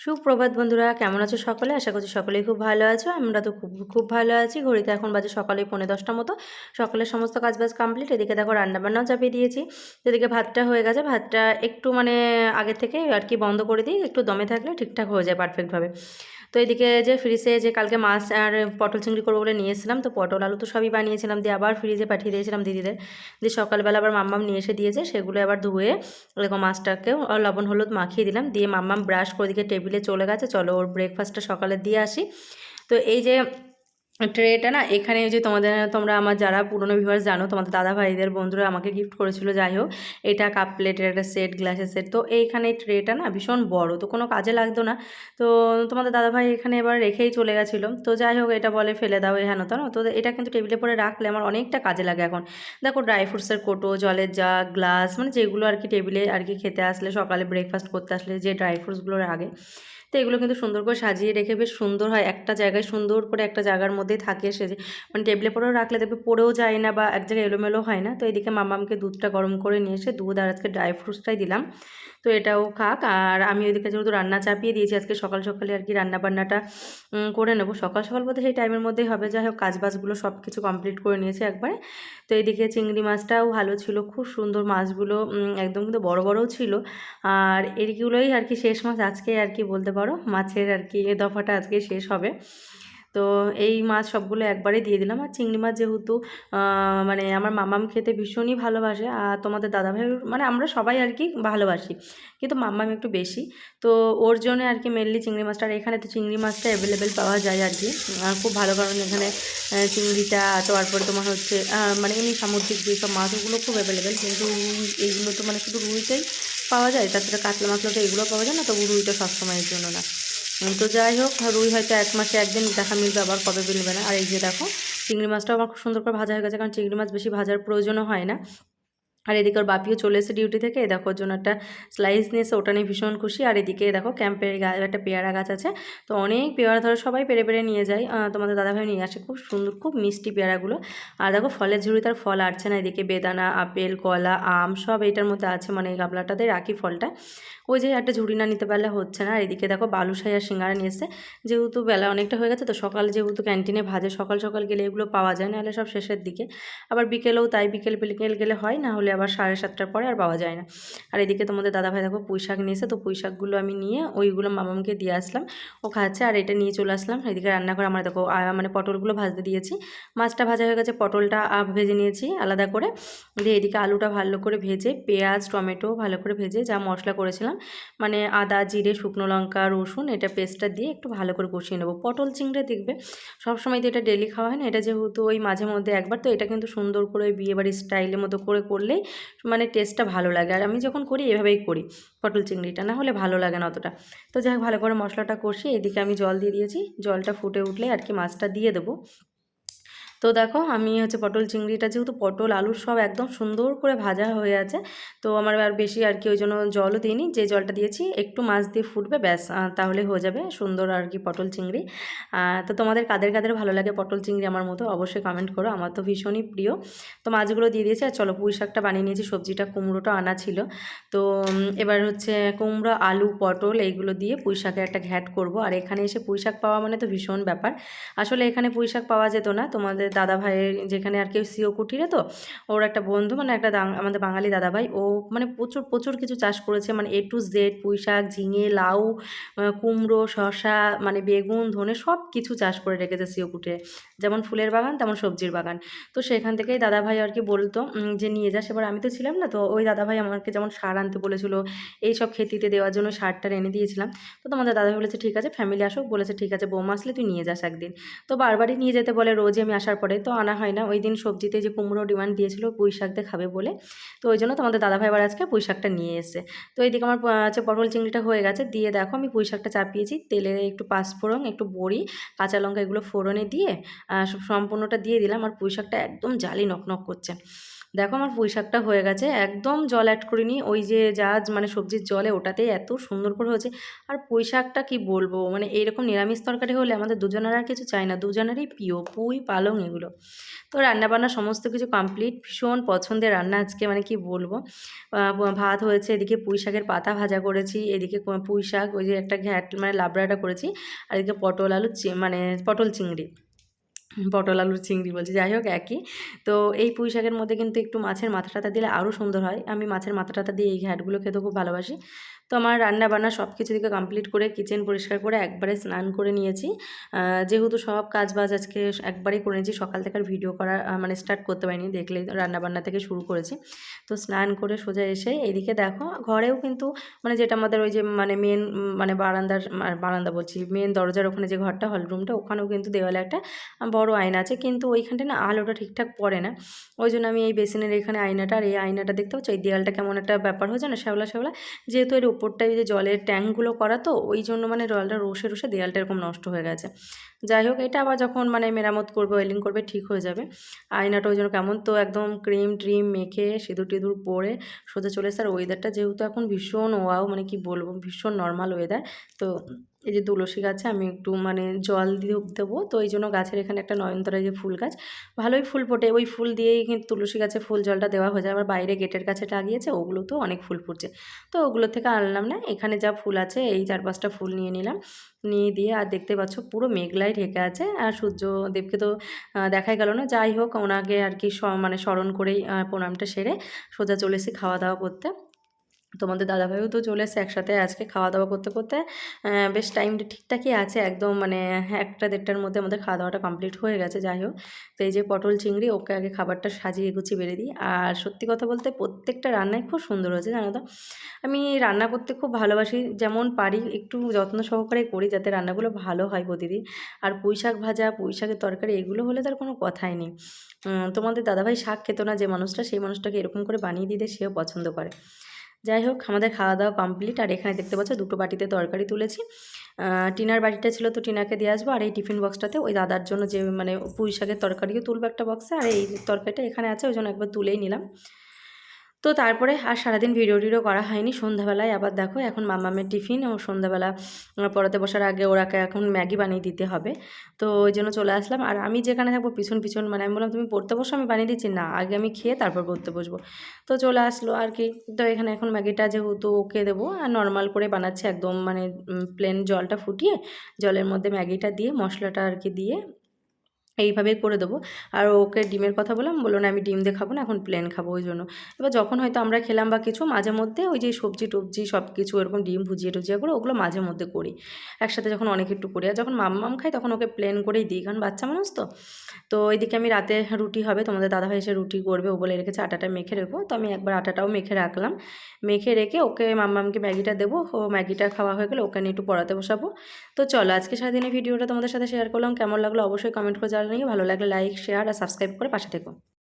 সুপ্রভাত বন্ধুরা, কেমন আছো সকলে? আশা করছি সকলেই খুব ভালো আছো। আমরা তো খুব খুব ভালো আছি। ঘড়িতে এখন বাজে সকালে পৌনে দশটা মতো। সকালের সমস্ত কাজবাজ কমপ্লিট এদিকে দেখো রান্নাবান্নাও চাপিয়ে দিয়েছি। এদিকে ভাতটা হয়ে গেছে, ভাতটা একটু মানে আগে থেকে আর কি বন্ধ করে দিই। একটু দমে থাকলে ঠিকঠাক হয়ে যায় পারফেক্টভাবে তো এদিকে যে ফ্রিজে যে কালকে মাছ আর পটল চিংড়ি করব বলে নিয়ে এসেছিলাম, তো পটল আলু তো সবই বানিয়েছিলাম। দিয়ে আবার ফ্রিজে পাঠিয়ে দিয়েছিলাম দিদিদের। দিয়ে সকালবেলা আবার মাম্মাম নিয়ে এসে দিয়েছে। সেগুলো আবার ধুয়ে এরকম মাছটাকেও লবণ, হলুদ মাখিয়ে দিলাম। দিয়ে মাম্মাম ব্রাশ করে দিকে টেবিলে চলে গেছে চলো ওর ব্রেকফাস্টটা সকালে দিয়ে আসি। তো এই যে ট্রেটা না, এখানে যে তোমাদের, তোমরা আমার যারা পুরনো ভিউয়ার্স জানো, তোমাদের দাদা ভাইদের বন্ধুরা আমাকে গিফট করেছিল, যাই হোক, এটা কাপ প্লেটের একটা সেট গ্লাসের সেট তো এইখানে ট্রেটা না ভীষণ বড়, তো কোনো কাজে লাগতো না। তো তোমাদের দাদা ভাই এখানে এবার রেখেই চলে গেছিল, তো যাই হোক, এটা বলে ফেলে দাও হেন তো না, তো এটা কিন্তু টেবিলে পরে রাখলে আমার অনেকটা কাজে লাগে এখন। দেখো ড্রাই ফ্রুটসের কোটো, জলের জাগ গ্লাস মানে যেগুলো আর কি টেবিলে আর কি খেতে আসলে, সকালে ব্রেকফাস্ট করতে আসলে যে ড্রাই ফ্রুটসগুলোর আগে। তো এগুলো কিন্তু সুন্দর করে সাজিয়ে রেখে বেশ সুন্দর হয়। একটা জায়গায় সুন্দর করে একটা জায়গার মধ্যেই থাকে সে যে মানে টেবিলে পরেও রাখলে দেখবে পড়েও যায় না বা এক জায়গায় এলোমেলো হয় না। তো এদিকে মামামকে দুধটা গরম করে নিয়ে এসে দুধ আর আজকে ড্রাই ফ্রুটসটাই দিলাম। তো এটাও খাক। আর আমি ওইদিকে যেহেতু রান্না চাপিয়ে দিয়েছি, আজকে সকাল সকালে আর কি রান্না বান্নাটা করে নেব। সকাল সকাল বলতে সেই টাইমের মধ্যেই হবে। যাই হোক, কাজবাজগুলো সব কিছু কমপ্লিট করে নিয়েছি একবারে। তো এইদিকে চিংড়ি মাছটাও ভালো ছিল, খুব সুন্দর মাছগুলো একদম কিন্তু বড় বড়ও ছিল। আর এইগুলোই আর কি শেষ মাছ, আজকে আর কি বলতে পারো, মাছের আর কি এ দফাটা আজকে শেষ হবে। তো এই মাছ সবগুলো একবারে দিয়ে দিলাম। আর চিংড়ি মাছ যেহেতু মানে আমার মামাম খেতে ভীষণই ভালোবাসে আর তোমাদের দাদাভাই মানে আমরা সবাই আর কি ভালোবাসি, কিন্তু মাম্মাম একটু বেশি। তো ওর জন্য আর কি মেনলি চিংড়ি মাছটা, আর এখানে তো চিংড়ি মাছটা অ্যাভেলেবেল পাওয়া যায় আর কি। খুব ভালো কারণ এখানে চিংড়িটা, তারপরে তোমার হচ্ছে মানে এমনি সামুদ্রিক যেসব মাছ ওগুলো খুব অ্যাভেলেবেল কিন্তু রুই, এইগুলো তো মানে শুধু রুইটাই পাওয়া যায়, তাছাড়া কাতলা মাছলা তো এগুলো পাওয়া যায় না, তবু রুইটা সবসময়ের জন্য না। তো যাই হোক রুই হয়তো এক মাসে একদিন দেখা মিলবে আবার কবে মিলবে না? আর এই যে দেখো, চিংড়ি মাছটাও আমার খুব সুন্দর করে ভাজা হয়ে গেছে, কারণ চিংড়ি মাছ বেশি ভাজার প্রয়োজনও হয় না। আর এদিকে ওর বাপিও চলে এসে ডিউটি থেকে। দেখো ওর জন্য একটা স্লাইস নিয়ে এসে ওটা নিয়ে ভীষণ খুশি। আর এদিকে দেখো ক্যাম্পের গাছ একটা পেয়ারা গাছ আছে। তো অনেক পেয়ারা ধরো সবাই পেরে পেরে নিয়ে যায়। তোমাদের দাদাভাই নিয়ে আসে। খুব সুন্দর, খুব মিষ্টি পেয়ারাগুলো। আর দেখো ফলের ঝুড়ি তার ফল আসছে না। এদিকে বেদানা, আপেল, কলা, আম সব এইটার মধ্যে আছে। মানে এই গাবলাটাতে রাখি ফলটা। ওই যে একটা ঝুড়ি না নিতে পারলে হচ্ছে না। আর এদিকে দেখো বালুশাই আর সিঙ্গারা নিয়ে এসছে। যেহেতু বেলা অনেকটা হয়ে গেছে, তো সকাল যেহেতু ক্যান্টিনে ভাজে, সকাল সকাল গেলে এগুলো পাওয়া যায়। নাহলে সব শেষের দিকে। আবার বিকেলেও তাই বিকেল বিকেল গেলে হয়। না হলে আবার সাড়ে সাতটার পরে আর পাওয়া যায় না। আর এদিকে তোমাদের দাদাভাই দেখো পুঁই শাক নিয়েছে, তো পুঁই শাকগুলো আমি নিয়ে ওইগুলো মামামকে দিয়ে আসলাম। ও খাচ্ছে আর এটা নিয়ে চলে আসলাম। এদিকে রান্না করে আমরা দেখো মানে পটলগুলো ভাজতে দিয়েছি। মাছটা ভাজা হয়ে গেছে, পটলটা ভেজে নিয়েছি আলাদা করে। দিয়ে এদিকে আলুটা ভালো করে ভেজে, পেঁয়াজ, টমেটো ভালো করে ভেজে যা মশলা করেছিলাম মানে আদা, জিরে, শুকনো লঙ্কা, রসুন এটা পেস্টটা দিয়ে একটু ভালো করে কষিয়ে নেব। পটল চিংড়ে দেখবে, সবসময় তো এটা ডেলি খাওয়া হয় না। এটা যেহেতু ওই মাঝে মধ্যে একবার, তো এটা কিন্তু সুন্দর করে বিয়েবাড়ির স্টাইলের মতো করে করলেই মানে টেস্টটা ভালো লাগে। আর আমি যখন করি, এভাবেই করি। পটল চিংড়িটা, না হলে ভালো লাগে না অতটা। তো যাই ভালো করে মশলাটা কষিয়ে এদিকে আমি জল দিয়ে দিয়েছি। জলটা ফুটে উঠলে আর কি মাছটা দিয়ে দেবো। তো দেখো আমি হচ্ছে পটল চিংড়িটা যেহেতু পটল, আলু সব একদম সুন্দর করে ভাজা হয়ে আছে, তো আমার আর বেশি আর কি ওই জন্য জলও দিইনি, যে জলটা দিয়েছি একটু মাছ দিয়ে ফুটবে ব্যাস তাহলে হয়ে যাবে সুন্দর আর কি পটল চিংড়ি। তো তোমাদের কাদের কাদের ভালো লাগে পটল চিংড়ি আমার মতো অবশ্যই কমেন্ট করো, আমার তো ভীষণই প্রিয়। তো মাছগুলো দিয়ে দিয়েছি আর চলো পুঁই শাকটা বানিয়ে নিয়েছি, সবজিটা কুমড়োটা আনা ছিল। তো এবার হচ্ছে কুমড়ো, আলু, পটল এইগুলো দিয়ে পুঁই শাকের একটা ঘ্যাট করব। আর এখানে এসে পুঁই শাক পাওয়া মানে তো ভীষণ ব্যাপার। আসলে এখানে পুঁই শাক পাওয়া যেত না, তোমাদের আমাদের দাদা ভাইয়ের যেখানে আর কি সিও কুটিরে তো, ওর একটা বন্ধু মানে একটা আমাদের বাঙালি দাদা ভাই ও মানে প্রচুর প্রচুর কিছু চাষ করেছে মানে এ টু জেড পুঁই শাক ঝিঙে, লাউ কুমড়ো শশা মানে বেগুন, ধনে, সব কিছু চাষ করে রেখেছে সিও কুটিরে। যেমন ফুলের বাগান, তেমন সবজির বাগান। তো সেখান থেকেই দাদা ভাই আর কি বলতো যে নিয়ে যাস এবার আমি তো ছিলাম না, তো ওই দাদা ভাই আমাকে যেমন সার আনতে বলেছিল, এই সব খেতিতে দেওয়ার জন্য সারটা এনে দিয়েছিলাম। তো তোমাদের দাদা ভাই বলেছে, ঠিক আছে ফ্যামিলি আসুক, বলেছে, ঠিক আছে, বৌমা আসলে তুই নিয়ে যাস একদিন। তো বারবারই নিয়ে যেতে বলে, রোজই আমি আসার পরে তো আনা হয় না। ওই দিন সবজিতে যে কুমড়ো ডিমান্ড দিয়েছিলো পুঁই শাকতে খাবে বলে। তো ওই জন্য তোমাদের দাদাভাই আবার আজকে পুঁই শাকটা নিয়ে এসে তো এইদিকে আমার হচ্ছে পটল চিংড়িটা হয়ে গেছে, দিয়ে দেখো আমি পুঁই শাকটা চাপিয়েছি। তেলে একটু পাঁচফোড়ন, একটু বড়ি, কাঁচা লঙ্কা এগুলো ফোড়নে দিয়ে সম্পূর্ণটা দিয়ে দিলাম। আর পুঁই শাকটা একদম জালি নকনক করছে। দেখো আমার পুঁই শাকটা হয়ে গেছে, একদম জল অ্যাড করিনি, ওই যে যা মানে সবজির জলে ওটাতেই এত সুন্দর করে হয়েছে। আর পুঁই শাকটা কী বলব মানে এইরকম নিরামিষ তরকারি হলে আমাদের দুজনের আর কিছু চাই না, দুজনেরই প্রিয়, পুঁই, পালং এগুলো। তো রান্নাবান্না সমস্ত কিছু কমপ্লিট ভীষণ পছন্দের রান্না আজকে মানে কি বলব। ভাত হয়েছে, এদিকে পুঁই শাকের পাতা ভাজা করেছি, এদিকে পুঁই শাক ওই যে একটা ঘ্যাট মানে লাবড়াটা করেছি, আর এদিকে পটল আলু মানে পটল চিংড়ি। পটল, আলুর চিংড়ি বলছি, যাই হোক একই। তো এই পুঁই শাকের মধ্যে কিন্তু একটু মাছের মাথা টাথা দিলে আরও সুন্দর হয়। আমি মাছের মাথা টাথা দিয়ে এই ঘ্যাটগুলো খেতে খুব ভালোবাসি। তো আমার রান্না বান্না সব কিছু দিকে কমপ্লিট করে কিচেন পরিষ্কার করে একবারে স্নান করে নিয়েছি। যেহেতু সব কাজ বাজ আজকে একবারেই করে নিয়েছি, সকাল থেকে আর ভিডিও করা মানে স্টার্ট করতে পারিনি, দেখলেই তো রান্না বান্না থেকে শুরু করেছি। তো স্নান করে সোজা এসে এদিকে দেখো, ঘরেও কিন্তু মানে যেটা আমাদের ওই যে মানে মেন মানে বারান্দার বারান্দা বলছি মেন দরজার ওখানে যে ঘরটা হল রুমটা ওখানেও কিন্তু দেওয়ালে একটা বড় আয়না আছে, কিন্তু ওইখানটা না আলোটা ঠিকঠাক পড়ে না। ওই জন্য আমি এই বেসিনের এখানে আয়নাটা আর এই আয়নাটা দেখতে পাচ্ছি? এই দেওয়ালটা কেমন একটা ব্যাপার হয়েছে না শ্যাওলা শ্যাওলা যেহেতু এর উপরটায় যে জলের ট্যাঙ্কগুলো করা তো, ওই জন্য মানে জলটা রসে রসে দেয়ালটা এরকম নষ্ট হয়ে গেছে। যাই হোক, এটা আবার যখন মানে মেরামত করবে ওয়েলিং করবে, ঠিক হয়ে যাবে। আয়নাটা ওই জন্য কেমন তো একদম ক্রিম ট্রিম মেখে সিঁদুর টিঁদুর পরে সোজা চলে এসে আর ওয়েদারটা যেহেতু এখন ভীষণ ওয়াও মানে কি বলব, ভীষণ নর্মাল ওয়েদার তো এই যে তুলসী গাছে আমি একটু মানে জল দিয়ে দেবো। তো এই জন্য গাছের এখানে একটা নয়নতারা যে ফুল গাছ, ভালোই ফুল ফোটে। ওই ফুল দিয়েই কিন্তু তুলসী গাছে ফুল জলটা দেওয়া হয়ে যায়। আবার বাইরে গেটের কাছে লাগিয়েছে, ওগুলোতেও অনেক ফুল ফুটছে। তো ওগুলো থেকে আনলাম না, এখানে যা ফুল আছে, এই চার পাঁচটা ফুল নিয়ে নিলাম। নিয়ে দিয়ে আর দেখতে পাচ্ছ পুরো মেঘলাই ঢেকে আছে। আর সূর্যদেবকে তো দেখাই গেল না। যাই হোক, ওনাকে আর কি মানে স্মরণ করেই প্রণামটা সেরে সোজা চলে এসেছি খাওয়া দাওয়া করতে। তোমাদের দাদাভাইও তো চলে এসেছে একসাথে আজকে খাওয়া দাওয়া করতে। করতে বেশ টাইমটা ঠিকঠাকই আছে, একদম মানে একটা দেড়টার মধ্যে আমাদের খাওয়া দাওয়াটা কমপ্লিট হয়ে গেছে, যাই হোক। তো এই যে পটল চিংড়ি, ওকে আগে খাবারটা সাজিয়ে গুছিয়ে বেড়ে দিই। আর সত্যি কথা বলতে প্রত্যেকটা রান্নাই খুব সুন্দর হয়েছে, জানো তো? আমি রান্না করতে খুব ভালোবাসি, যেমন পারি, একটু যত্ন সহকারে করি যাতে রান্নাগুলো ভালো হয় প্রতিদিন। আর পুঁই শাক ভাজা পুঁই শাকের তরকারি, এগুলো হলে তার কোনো কথাই নেই। তোমাদের দাদাভাই শাক খেতো না, যে মানুষটা সেই মানুষটাকে এরকম করে বানিয়ে দিতে সেও পছন্দ করে। যাই হোক, আমাদের খাওয়া দাওয়া কমপ্লিট আর এখানে দেখতে পাচ্ছ দুটো বাটিতে তরকারি তুলেছি। টিনার বাটিটা ছিল তো টিনাকে দিয়ে আসব, আর এই টিফিন বক্সটাতে ওই দাদার জন্য যে মানে পুঁই শাকের তরকারিও তুলবো একটা বক্সে আর এই তরকারিটা এখানে আছে, ওই জন্য একবার তুলেই নিলাম। তো তারপরে আর সারাদিন ভিডিও টিডিও করা হয়নি। সন্ধ্যাবেলায় আবার দেখো, এখন মামামের টিফিন ও সন্ধ্যাবেলা পড়াতে বসার আগে ওরাকে এখন ম্যাগি বানিয়ে দিতে হবে। তো ওই জন্য চলে আসলাম। আর আমি যেখানে থাকব পিছন পিছন মানে আমি বললাম, তুমি পড়তে বসো, আমি বানিয়ে দিচ্ছি। না, আগে আমি খেয়ে তারপর পড়তে বসবো। তো চলে আসলো আর কি। তো এখানে এখন ম্যাগিটা যেহেতু ওকে দেবো, আর নর্মাল করে বানাচ্ছি একদম মানে প্লেন জলটা ফুটিয়ে, জলের মধ্যে ম্যাগিটা দিয়ে, মশলাটা আর কি দিয়ে এইভাবেই করে দেবো। আর ওকে ডিমের কথা বললাম, বলল, না, আমি ডিম দিয়ে খাব না, এখন প্লেন খাব ওই জন্য। এবার যখন হয়তো আমরা খেলাম বা কিছু, মাঝে মধ্যে ওই যে সবজি টবজি সব কিছু এরকম ডিম ভুজিয়ে টুজিয়ে করে ওগুলো মাঝে মধ্যে করি। একসাথে যখন অনেক একটু করি। আর যখন মাম্মাম খাই তখন ওকে প্লেন করেই দিই, কারণ বাচ্চা মানুষ তো। তো এইদিকে আমি রাতে রুটি হবে, তোমাদের দাদাভাই এসে রুটি করবে, ও বলে রেখেছে আটাটা মেখে রেখো। তো আমি একবার আটাটাও মেখে রাখলাম। মেখে রেখে ওকে, মাম্মামকে ম্যাগিটা দেবো। ও ম্যাগিটা খাওয়া হয়ে গেলে ওকে নিয়ে একটু পড়াতে বসাবো। তো চলো, আজকে সারাদিনের ভিডিওটা তোমাদের সাথে শেয়ার করলাম। কেমন লাগল অবশ্যই কমেন্ট করে জানিয়ে ভালো লাগলে লাইক শেয়ার আর সাবস্ক্রাইব করে পাশে থেকো।